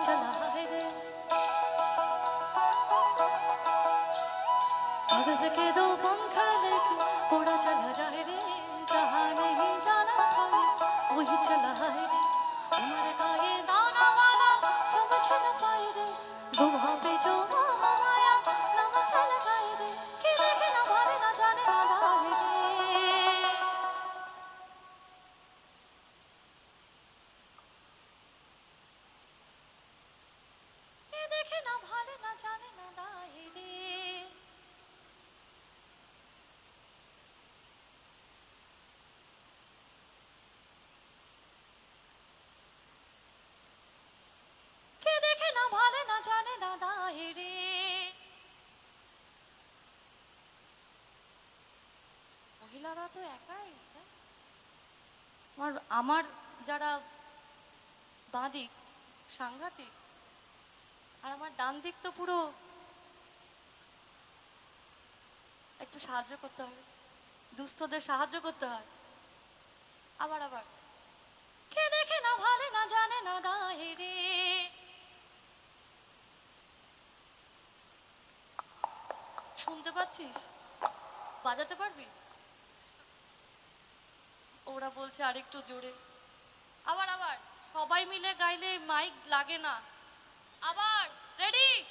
আচ্ছা, আচ্ছা। চালা রে আগে কেদো বন্ধ না দাহিরে মহিলারা তো একাই আমার আমার যারা বাঁদিক, সাংঘাতিক, আর আমার ডান দিক তো পুরো একটু সাহায্য করতে হবে দুস্থদের সাহায্য করতে হয়। আবার আবার, কে দেখে না ভালে, না জানে, না দায়ে রে শুনতে পাচ্ছিস? বাজাতে পারবি? ওরা বলছে আরেকটু জোরে। আবার আবার। সবাই মিলে গাইলে মাইক লাগে না। আবার রেডি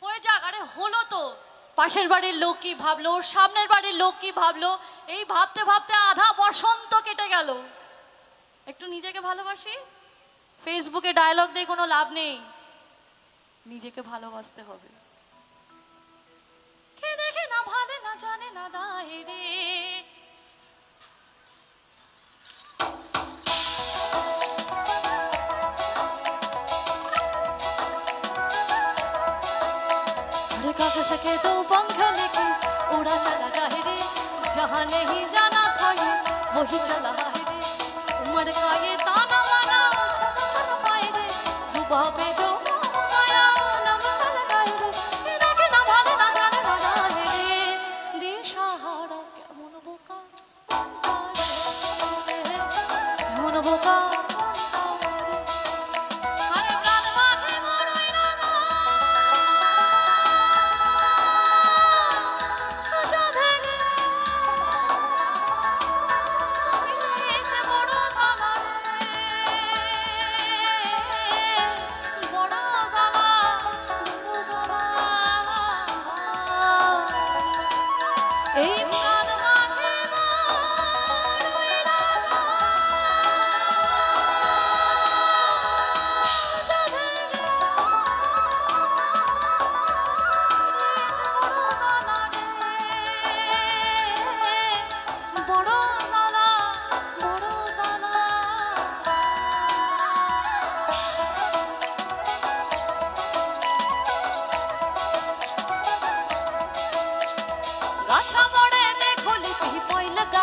হয়ে যাক। আরে, হলো তো। পাশের বাড়ির লোক কি ভাবলো? সামনের বাড়ির লোক কি ভাবলো? এই ভাবতে ভাবতে আধা বসন্ত কেটে গেল। একটু নিজেকে ভালোবাসি? ফেসবুকে ডায়লগ দিয়ে কোনো লাভ নেই। নিজেকে ভালোবাসতে হবে। सके तो पंख लेके उड़ा चला जाए नहीं जाना था वही चला है रे। का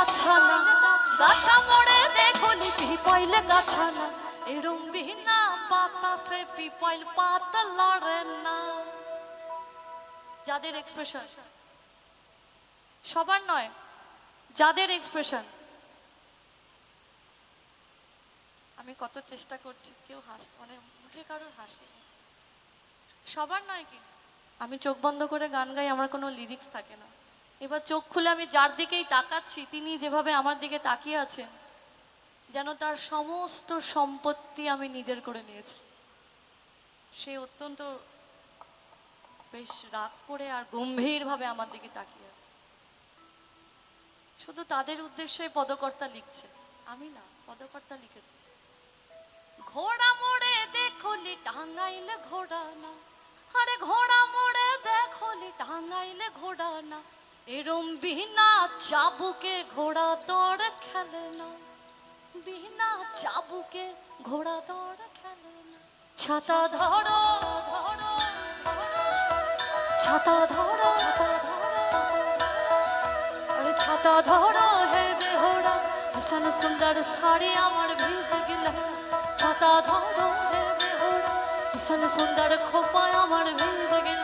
গাছানা। গাছা মোড়ে দেখো পয়লে গাছানা। এরম লড়ে না। যাদের এক্সপ্রেশন সবার নয়, যাদের এক্সপ্রেশন আমি কত চেষ্টা করছি, কেউ হাস মানে মুখে কারোর হাসি সবার নয় কি? আমি চোখ বন্ধ করে গান গাই, আমার কোনো লিরিক্স থাকে না। এবার চোখ খুলে আমি যার দিকেই তাকাচ্ছি, তিনি যেভাবে আমার দিকে তাকিয়ে আছেন, যেন তার সমস্ত সম্পত্তি আমি নিজের করে নিয়েছি। সে অত্যন্ত বেশ রাগ করে আর গম্ভীরভাবে আমার দিকে তাকিয়ে আছে। শুধু তাদের উদ্দেশ্যে পদকর্তা লিখছে। আমি না, পদকর্তা লিখেছে। ঘোড়া মোড়ে দেখলি টাঙ্গাইলে ঘোড়া না। আরে ঘোড়া মোড়ে দেখলি টাঙ্গাইলে ঘোড়া না। এরম বিনা চাবুকে ঘোড়া দৌড় খেলে না। বিনা চাবুকে ঘোড়া দৌড় খেলে না। ছাতা ধরো ধরো, ছাতা ধরো আরে ছাতা ধরো, হে বেহোড়া, হাসান সুন্দর শাড়ি আমার ভিজ গেল। ছাতা ধরো, হে বেহোড়া, হাসান সুন্দর খোপা আমার ভিজ গেল।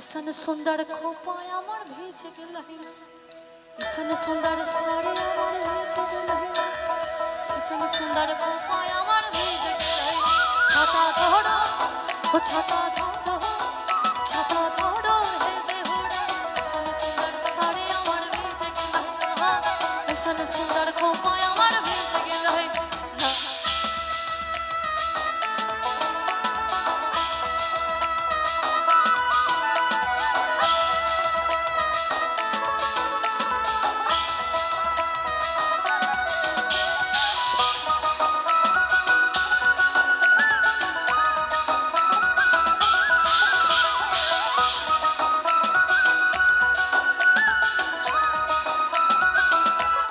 ঈশান সুন্দর খোপায় আমার ভেজে গেল ঈশান সুন্দর সারে আমার ভেজে গেল ঈশান সুন্দর খোপায় আমার ভেজে গেল ছাতা ধরো, ও ছাতা ধরো।